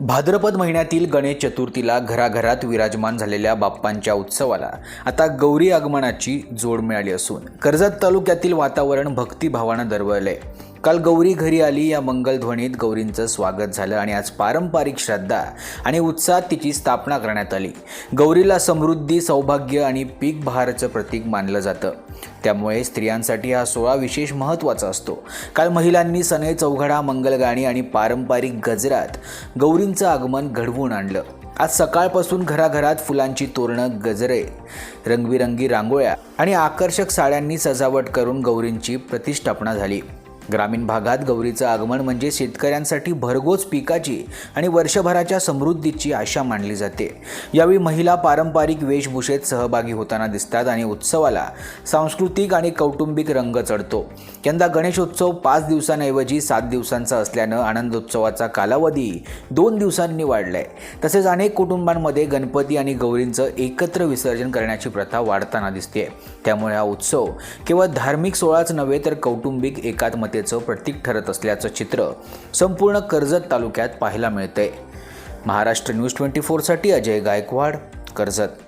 भाद्रपद महिन्यातील गणेश चतुर्थीला घराघरात विराजमान झालेल्या बाप्पांच्या उत्सवाला आता गौरी आगमनाची जोड मिळाली असून कर्जत तालुक्यातील वातावरण भक्तिभावानं दरवळले काल गौरी घरी आली या मंगलध्वनीत गौरींचं स्वागत झालं आणि आज पारंपरिक श्रद्धा आणि उत्साहात तिची स्थापना करण्यात आली. गौरीला समृद्धी सौभाग्य आणि पीक बहाराचं प्रतीक मानलं जातं. त्यामुळे स्त्रियांसाठी हा सोहळा विशेष महत्त्वाचा असतो. काल महिलांनी सनई चौघडा मंगलगाणी आणि पारंपरिक गजरात गौरींचं आगमन घडवून आणलं. आज सकाळपासून घराघरात फुलांची तोरणं गजरे रंगबिरंगी रांगोळ्या आणि आकर्षक साड्यांनी सजावट करून गौरींची प्रतिष्ठापना झाली. ग्रामीण भागात गौरीचं आगमन म्हणजे शेतकऱ्यांसाठी भरघोस पिकाची आणि वर्षभराच्या समृद्धीची आशा मानली जाते. यावेळी महिला पारंपरिक वेशभूषेत सहभागी होताना दिसतात आणि उत्सवाला सांस्कृतिक आणि कौटुंबिक रंग चढतो. यंदा गणेशोत्सव पाच दिवसांऐवजी सात दिवसांचा असल्यानं आनंदोत्सवाचा कालावधी दोन दिवसांनी वाढलाय. तसेच अनेक कुटुंबांमध्ये गणपती आणि गौरींचं एकत्र विसर्जन करण्याची प्रथा वाढताना दिसते त्यामुळे हा उत्सव केवळ धार्मिक सोहळाच नव्हे तर कौटुंबिक एकात्मते एकात्मतेचं प्रतीक ठरत असल्याचं चित्र संपूर्ण कर्जत तालुक्यात पाहायला मिळतंय. महाराष्ट्र न्यूज ट्वेंटी फोरसाठी अजय गायकवाड कर्जत.